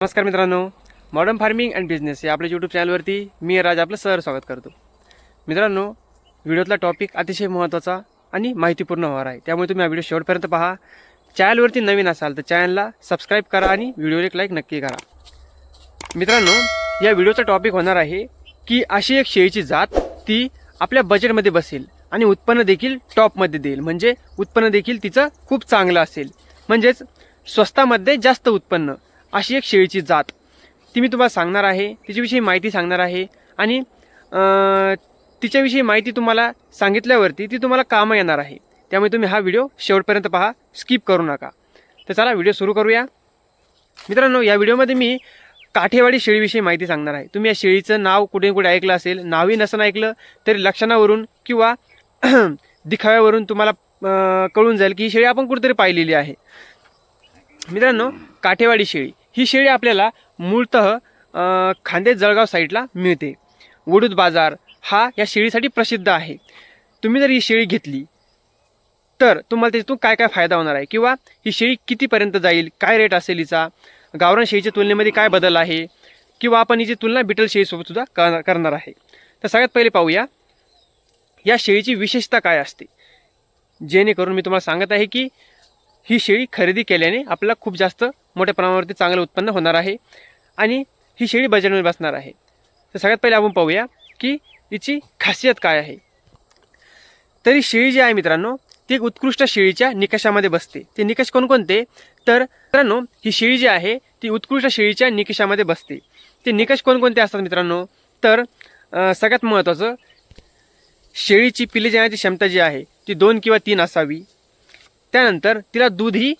नमस्कार मित्रांनो modern farming and business या आपल्या यूट्यूब चॅनलवरती मी राज आपलं सर स्वागत करतो. मित्रांनो व्हिडिओतला टॉपिक अतिशय महत्त्वाचा आणि माहितीपूर्ण होणार आहे. त्यामुळे तुम्ही हा व्हिडिओ शेवटपर्यंत पहा. चॅनलवरती नवीन असाल तर चॅनलला सबस्क्राईब करा आणि व्हिडिओला एक लाईक नक्की करा. मित्रांनो या व्हिडिओचा टॉपिक होणार आहे की अशी एक शेळीची जात ती आपल्या बजेटमध्ये बसेल आणि उत्पन्न देखील टॉपमध्ये देईल. म्हणजे उत्पन्न देखील तिचं खूप चांगलं असेल. म्हणजेच स्वस्तामध्ये जास्त उत्पन्न. अशी एक शेळीची जात. ती मी तुम्हाला सांगणार आहे तिच्याविषयी माहिती सांगणार आहे आणि तिच्याविषयी माहिती तुम्हाला सांगितल्यावरती ती तुम्हाला कामं येणार आहे. त्यामुळे तुम्ही हा व्हिडिओ शेवटपर्यंत पहा स्किप करू नका. तर चला व्हिडिओ सुरू करूया. मित्रांनो या व्हिडिओमध्ये मी काठेवाडी शेळीविषयी माहिती सांगणार आहे. तुम्ही या शेळीचं नाव कुठे कुठे ऐकलं असेल नावही नसं ऐकलं तरी लक्षणावरून किंवा दिखाव्यावरून तुम्हाला कळून जाईल की ही शेळी आपण कुठेतरी पाहिलेली आहे. मित्रांनो काठेवाडी शेळी. ही शेळी आपल्याला मूळतः खांदे जळगाव साईडला मिळते. वडूद बाजार हा या शेळीसाठी प्रसिद्ध आहे. तुम्ही जर ही शेळी घेतली तर तुम्हाला त्याच्यातून काय काय फायदा होणार आहे? किंवा ही शेळी कितीपर्यंत जाईल? काय रेट असेल हिचा? गावरान शेळीच्या तुलनेमध्ये काय बदल आहे? किंवा आपण हिची तुलना बिटल शेळीसोबत सुद्धा करणार आहे. तर सगळ्यात पहिले पाहूया या शेळीची विशेषता काय असते? जेणेकरून मी तुम्हाला सांगत आहे की ही शेळी खरेदी केल्याने आपल्याला खूप जास्त मोठ्या प्रमाणावरती चांगलं उत्पन्न होणार आहे आणि ही शेळी बजेटमध्ये बसणार आहे. तर सगळ्यात पहिले आपण पाहूया की हिची खासियत काय आहे. तरी शेळी जी आहे मित्रांनो ती एक उत्कृष्ट शेळीच्या निकषामध्ये बसते. ते निकष कोणकोणते? तर मित्रांनो ही शेळी जी आहे ती उत्कृष्ट शेळीच्या निकषामध्ये बसते. ते निकष कोणकोणते असतात मित्रांनो? तर सगळ्यात महत्त्वाचं शेळीची पिले जाण्याची क्षमता जी आहे ती दोन किंवा तीन असावी. त्यानंतर तिला दूधही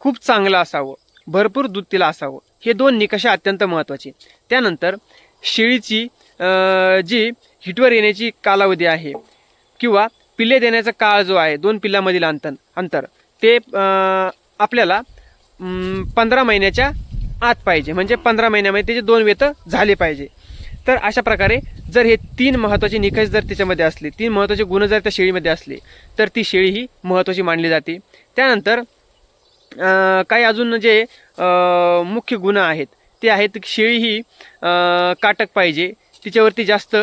खूप चांगलं असावं. भरपूर दूध तिला असावं. हे दोन निकष अत्यंत महत्त्वाचे त्यानंतर शेळीची जी हिटवर येण्याची कालावधी आहे किंवा पिल्ले देण्याचा काळ जो आहे दोन पिल्लामधील अंतर अंतर ते आपल्याला पंधरा महिन्याच्या आत पाहिजे. म्हणजे पंधरा महिन्यामध्ये त्याचे दोन वेत झाले पाहिजे. तर अशा प्रकारे जर हे तीन महत्त्वाचे निकष जर त्याच्यामध्ये असले तीन महत्त्वाचे गुण जर त्या शेळीमध्ये असले तर ती शेळी ही महत्त्वाची मानली जाते. त्यानंतर काही अजून जे मुख्य गुण आहेत ते आहेत शेळी ही काटक पाहिजे. तिच्यावरती जास्त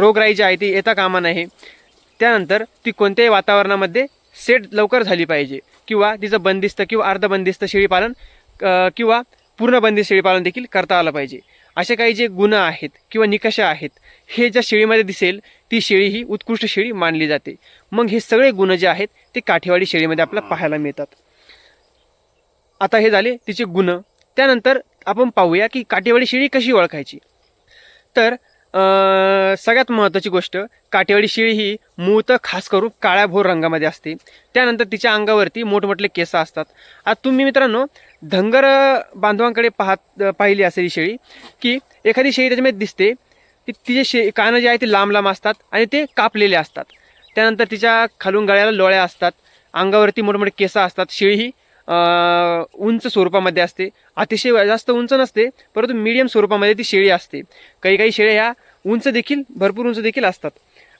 रोगराई जी आहे ती येता कामा नाही त्यानंतर ती कोणत्याही वातावरणामध्ये सेट लवकर झाली पाहिजे. किंवा तिचं बंदिस्त किंवा अर्धबंदिस्त शेळीपालन अं, किंवा पूर्ण बंदिस्त शेळीपालन देखील करता आलं पाहिजे. असे काही जे गुण आहेत किंवा निकष आहेत हे ज्या शेळीमध्ये दिसेल ती शेळी ही उत्कृष्ट शेळी मानली जाते. मग हे सगळे गुण जे आहेत ते काठेवाडी शेळीमध्ये आपल्याला पाहायला मिळतात. आता हे झाले तिचे गुण. त्यानंतर आपण पाहूया की काठेवाडी शेळी कशी ओळखायची. तर सगळ्यात महत्त्वाची गोष्ट काठेवाडी शेळी ही मूळतः खास करून काळ्या भोर रंगामध्ये असते. त्यानंतर तिच्या अंगावरती मोठमोठे केस असतात. आता तुम्ही मित्रांनो धनगर बांधवांकडे पाहत पाहिली असेल शेळी की एखादी शेळी त्याच्यामध्ये दिसते ती तिचे शे कानं जे आहे ते लांब लांब असतात आणि ते कापलेले असतात. त्यानंतर तिच्या खालून गळ्याला लोळ्या असतात. अंगावरती मोठमोठे केस असतात. शेळी ही उंच स्वरूपामध्ये असते. अतिशय जास्त उंच नसते परंतु मीडियम स्वरूपामध्ये ती शेळी असते. काही काही शेळ्या ह्या उंच देखील भरपूर उंच देखील असतात.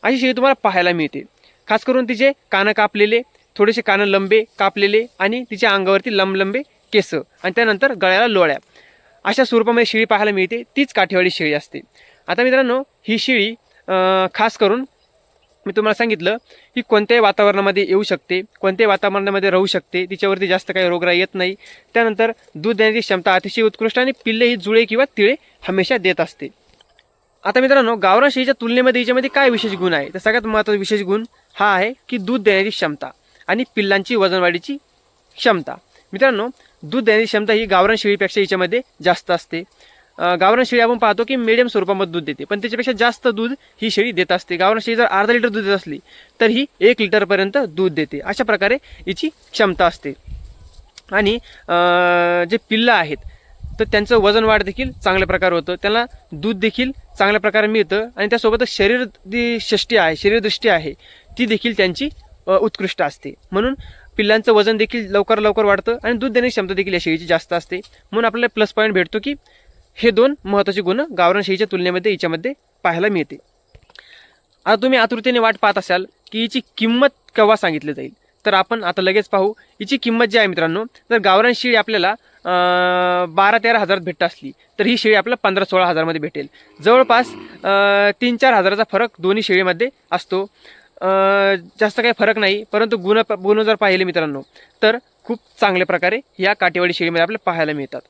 अशी शेळी तुम्हाला पाहायला मिळते. खास करून तिचे कानं कापलेले थोडेसे कानं लंबे कापलेले आणि तिच्या अंगावरती लंबलंबे केस आणि त्यानंतर गळ्याला लोळ्या. अशा स्वरूपामध्ये शेळी पाहायला मिळते. तीच काठेवाडी शेळी असते. आता मित्रांनो ही शेळी खास करून मी तुम्हाला सांगितलं की कोणत्याही वातावरणामध्ये येऊ शकते कोणत्याही वातावरणामध्ये राहू शकते तिच्यावरती जास्त काही रोगराई येत नाही. त्यानंतर दूध देण्याची क्षमता अतिशय उत्कृष्ट आणि पिल्ले ही जुळे किंवा तिळे हमेशा देत असते. आता मित्रांनो गावरान शेळीच्या तुलनेमध्ये याच्यामध्ये काय विशेष गुण आहे? तर सगळ्यात महत्त्वाचा विशेष गुण हा आहे की दूध देण्याची क्षमता आणि पिल्लांची वजनवाढीची क्षमता. मित्रांनो दूध देण्याची क्षमता ही गावरान शेळीपेक्षा याच्यामध्ये जास्त असते. गावरान शेळी आपण पाहतो की मिडियम स्वरूपामध्ये दूध देते. पण त्याच्यापेक्षा जास्त दूध ही शेळी देत असते. गावरान शेळी जर अर्धा लिटर दूध देत असली तर ही एक लिटरपर्यंत दूध देते. अशा प्रकारे हिची क्षमता असते. आणि जे पिल्लं आहेत तर त्यांचं वजन वाढ देखील चांगल्या प्रकारे होतं. त्यांना दूध देखील चांगल्या प्रकारे मिळतं. आणि त्यासोबतच शरीर जी षष्टी आहे शरीरदृष्टी आहे ती देखील त्यांची उत्कृष्ट असते. म्हणून पिल्लांचं वजन देखील लवकर लवकर वाढतं आणि दूध देण्याची क्षमता देखील या शेळीची जास्त असते. म्हणून आपल्याला प्लस पॉईंट भेटतो की हे दोन महत्त्वाचे गुण गावरान शेळीच्या तुलनेमध्ये हिच्यामध्ये पाहायला मिळते. आता तुम्ही आतुरतेने वाट पाहत असाल की हिची किंमत केव्हा सांगितली जाईल? तर आपण आता लगेच पाहू. हिची किंमत जी आहे मित्रांनो तर गावरान शेळी आपल्याला बारा तेरा हजारात भेटत असली तर ही शेळी आपल्याला पंधरा सोळा हजारमध्ये भेटेल. जवळपास तीन चार हजाराचा फरक दोन्ही शेळीमध्ये असतो. जास्त काही फरक नाही परंतु गुण गुण जर पाहिले मित्रांनो तर खूप चांगल्या प्रकारे या काटेवाडी शेळीमध्ये आपल्याला पाहायला मिळतात.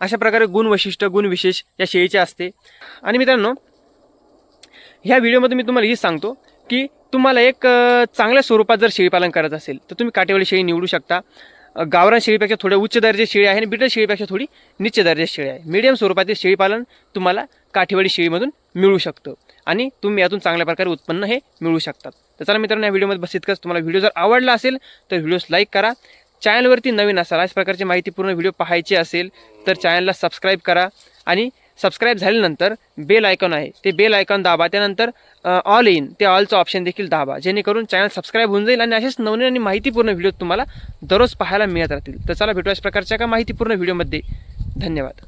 अशा प्रकारे गुण वैशिष्ट्य गुण विशेष या शेळीचे असते. आणि मित्रांनो ह्या व्हिडिओमध्ये मी तुम्हाला हे सांगतो की तुम्हाला एक चांगल्या स्वरूपात जर शेळीपालन करायचं असेल तर तुम्ही काटेवाडी शेळी निवडू शकता. गावरान शेळीपेक्षा थोड्या उच्च दर्जाची शेळी आहे आणि बिटर शेळीपेक्षा थोडी निच्च दर्जाची शेळी आहे. मीडियम स्वरूपातील शेळीपालन तुम्हाला काठेवाडी शेळीमधून मिळू शकतं आणि तुम्ही यातून चांगल्या प्रकारे उत्पन्न हे मिळू शकतात. तर चला मित्रांनो या व्हिडिओमध्ये बस इतकंच. तुम्हाला व्हिडिओ जर आवडला असेल तर व्हिडिओस लाईक करा. चॅनलवरती नवीन असाल अशा प्रकारची माहिती पूर्ण व्हिडिओ पाहायची असेल तर चॅनलला सबस्क्राईब करा आणि सबस्क्राईब झाल्यानंतर बेल आयकॉन आहे ते बेल आयकॉन दाबा त्यानंतर ऑल इन ते ऑलचं ऑप्शन देखील दाबा जेणेकरून चॅनल सबस्क्राईब होऊन जाईल आणि असेच नवनवीन आणि माहितीपूर्ण व्हिडिओ तुम्हाला दररोज पाहायला मिळत राहतील. तर चला भेटू अशा प्रकारच्या का माहितीपूर्ण व्हिडिओमध्ये. धन्यवाद.